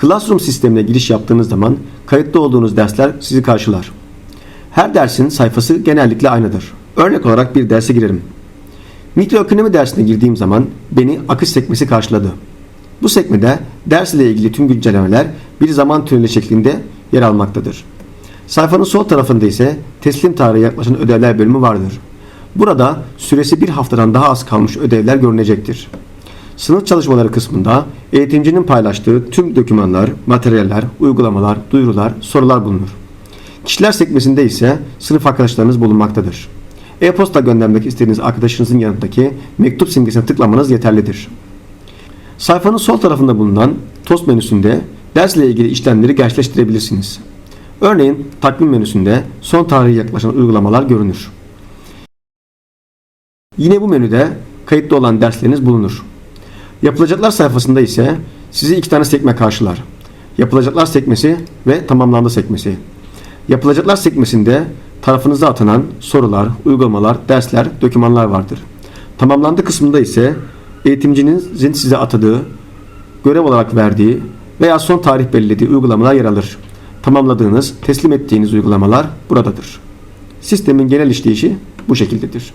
Classroom sistemine giriş yaptığınız zaman kayıtlı olduğunuz dersler sizi karşılar. Her dersin sayfası genellikle aynıdır. Örnek olarak bir derse girerim. Mikroekonomi dersine girdiğim zaman beni akış sekmesi karşıladı. Bu sekmede ders ile ilgili tüm güncellemeler bir zaman tüneli şeklinde yer almaktadır. Sayfanın sol tarafında ise teslim tarihi yaklaşan ödevler bölümü vardır. Burada süresi bir haftadan daha az kalmış ödevler görünecektir. Sınıf çalışmaları kısmında eğitimcinin paylaştığı tüm dokümanlar, materyaller, uygulamalar, duyurular, sorular bulunur. Kişiler sekmesinde ise sınıf arkadaşlarınız bulunmaktadır. E-posta göndermek istediğiniz arkadaşınızın yanındaki mektup simgesine tıklamanız yeterlidir. Sayfanın sol tarafında bulunan tost menüsünde dersle ilgili işlemleri gerçekleştirebilirsiniz. Örneğin takvim menüsünde son tarihi yaklaşan uygulamalar görünür. Yine bu menüde kayıtlı olan dersleriniz bulunur. Yapılacaklar sayfasında ise sizi iki tane sekme karşılar. Yapılacaklar sekmesi ve tamamlandı sekmesi. Yapılacaklar sekmesinde tarafınıza atanan sorular, uygulamalar, dersler, dokümanlar vardır. Tamamlandı kısmında ise eğitimcinizin size atadığı, görev olarak verdiği veya son tarih belirlediği uygulamalar yer alır. Tamamladığınız, teslim ettiğiniz uygulamalar buradadır. Sistemin genel işleyişi bu şekildedir.